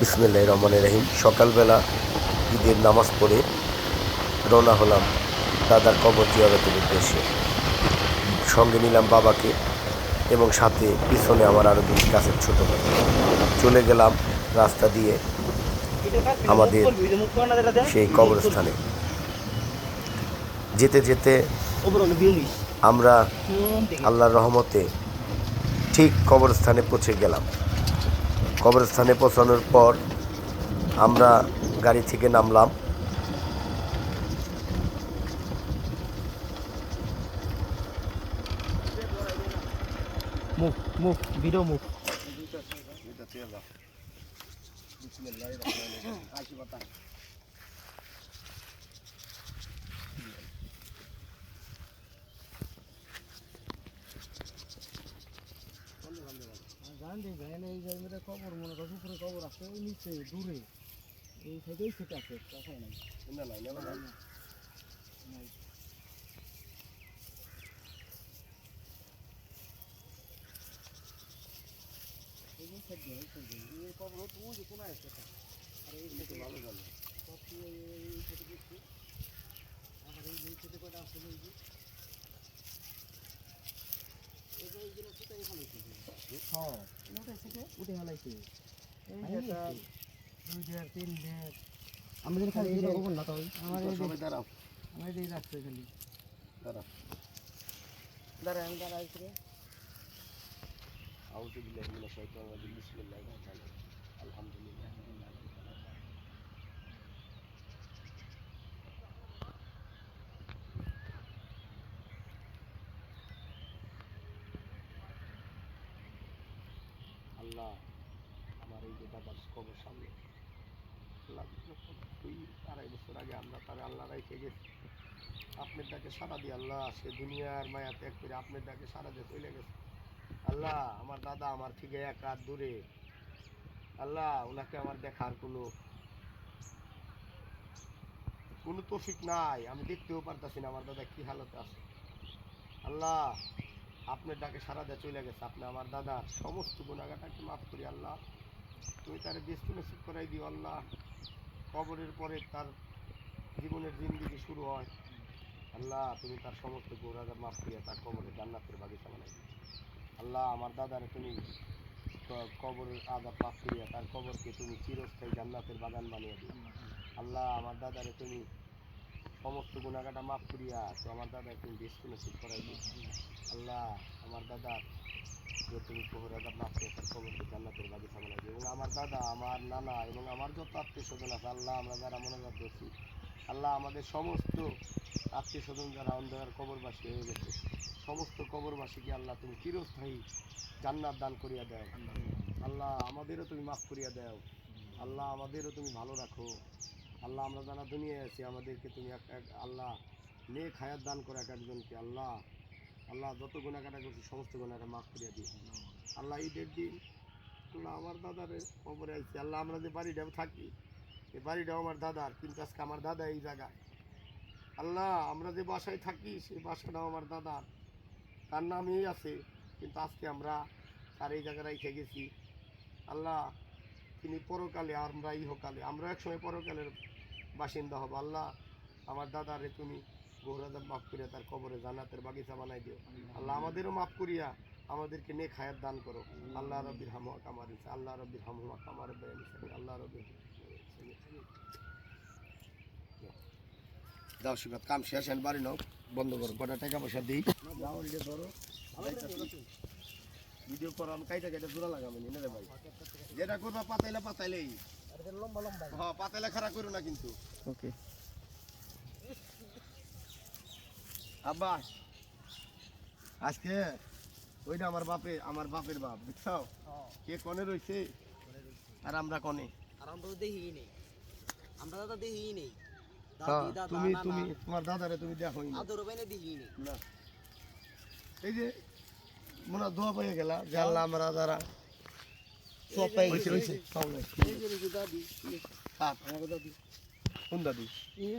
বিসমুল্লাহ রহমান রহিম। সকালবেলা ঈদের নামাজ পড়ে রওনা হলাম দাদার কবর জিয়ারতের উদ্দেশ্যে। সঙ্গে নিলাম বাবাকে এবং সাথে পিছনে আমার আরও দুটি কাছের ছোটো চলে গেলাম রাস্তা দিয়ে আমাদের সেই কবরস্থানে। যেতে যেতে আমরা আল্লাহর রহমতে ঠিক কবরস্থানে পৌঁছে গেলাম। কবরস্থানে পৌঁছানোর পর আমরা গাড়ি থেকে নামলাম। মুখ মুখ ভিডিও মুখ। জানি জানি এই জায়গাটা কবর মনে করো উপরে কবর আছে ওই নিচে দূরে এই সাইডেই সেটা আছে তাছাড়া নাই নাই এই যে সাইড দিয়ে, এই সাইড দিয়ে। এই কবর তো ওই যে কোনায় আছে একটা। আর এই সাইডে ভালো জানে। সব কি এই- এই- এই সাইডে দেখছি। আবার এই যে এই সাইডে কয়টা আছে এই যে। এই যে এইগুলো কোথায় ফেলাইছে? হ্যাঁ, ওটা থেকে উঠে একটা, দুই দেড়, তিন দেড়। আমি যেন খালি এই যে- আমার এই যে- দাঁড়াও আমার এই রাখছে খালি। দাঁড়াও দাঁড়ায়, আমি দাঁড়াই করে। আউযু বিল্লাহি মিনাশ শাইতানির আলহামদুলিল্লাহ আল্লাহ আমার এই যে দাদার কবর সামনে। দুই আড়াই বছর আগে আমরা তার আল্লাহ রেখে গেছি। আপনার ডাকে সারা দিয়ে আল্লাহ সে দুনিয়ার মায়া ত্যাগ করে আপনার ডাকে সারা দিয়ে চলে গেছে। আল্লাহ, আমার দাদা আমার থেকে এক হাত দূরে। আল্লাহ, ওনাকে আমার দেখার কোনো কোনো তৌফিক নাই। আমি দেখতেও পারতাছি না আমার দাদা কি হালতে আছে। আল্লাহ আপনার ডাকে সারা দিয়ে চলে গেছে। আপনি আমার দাদার সমস্ত গুণাগাটাকে মাফ করি আল্লাহ। তুমি তার বেশ নসিব করাই দিও আল্লাহ। কবরের পরে তার জীবনের জিন্দগি শুরু হয়। আল্লাহ, তুমি তার সমস্ত গুণাগার মাফ করিয়া তার কবরে জান্নাতের বাগিচা বানাই আল্লাহ, আমার দাদারে তুমি কবরের আদা পাপ করিয়া তার কবরকে তুমি চিরস্থায়ী জান্নাতের বাগান বানিয়ে দিও। আল্লাহ, আমার দাদারে তুমি সমস্ত গুণাগাটা মাফ করিয়া তো আমার দাদা তুমি বেশ নসিব করাই দিও আল্লাহ আমার দাদার যে তুমি কোহরাদার মাফ করে তার কবরকে জান্নাতের বাগিচা বানাই এবং আমার দাদা আমার নানা এবং আমার যত আত্মীয় স্বজন আছে আল্লাহ আমরা যারা মনোজাত করছি আল্লাহ আমাদের সমস্ত আত্মীয় স্বজন যারা অন্ধকার কবরবাসী হয়ে গেছে সমস্ত কবরবাসীকে আল্লাহ তুমি চিরস্থায়ী জান্নাত দান করিয়া দাও। আল্লাহ আমাদেরও তুমি মাফ করিয়া দাও। আল্লাহ আমাদেরও তুমি ভালো রাখো। আল্লাহ, আমরা যারা দুনিয়ায় আছি, আমাদেরকে তুমি এক এক আল্লাহ নেক হায়াত দান করো এক একজনকে। আল্লাহ আল্লাহ যত গুণাকাটা করছি, সমস্ত গুণাটা মাফ করিয়া দিও। আল্লাহ ঈদের দিন, আল্লাহ আমার দাদারে খবরে আইছি। আল্লাহ আমরা যে বাড়িটাও থাকি এই বাড়িটাও আমার দাদার, কিন্তু আজকে আমার দাদা এই জায়গায়। আল্লাহ, আমরা যে বাসায় থাকি, সেই বাসাটাও আমার দাদার। তার নামেই আছে, কিন্তু আজকে আমরা তার এই জায়গায় রেখে গেছি। আল্লাহ তিনি পরকালে আমরা ইহকালে, আমরা একসময় পরকালের বাসিন্দা হব। আল্লাহ আমার দাদারে তুমি গোহরাদার মাফ করিয়া তার কবরে জান্নাতের বাগিচা বানাই দিও। আল্লাহ আমাদেরও মাফ করিয়া আমাদেরকে নেক হায়াত দান করো। আল্লাহ রব্বির হামুয়া কামার আল্লাহ রব্বির হামুয়া কামার আল্লাহ রব্বির দাও সুগাত, কাম শেষ বাড়ি নাও, বন্ধ করো, কটা টাকা পয়সা দিই? ভিডিও করো আমি কাইটা কাইটা জোড়া লাগাবো নি রে ভাই? যেটা করবা পাতাইলে পাতাইলেই। লম্বা লম্বা হ্যাঁ পাতাইলে খারাপ করো না কিন্তু। ওকে আব্বা আজকে ওইটা আমার বাপে আমার বাপের বাপ বুঝছ কে কনে রইছে? আর আমরা কনে? আর আমরা তো দেখি নেই। আমরা দাদা দেখি নেই। হ্যাঁ, দাদা তুমি তুমি তোমার দাদারে তুমি দেখো আদর বাইনে দেখি নেই। না। এই যে মনে হয় দোয়া পেয়ে গেলা জানলা আমরা যারা সব পেয়ে গেছে হয়েছে সব যে দাদি হ্যাঁ। কোন দাদি? এই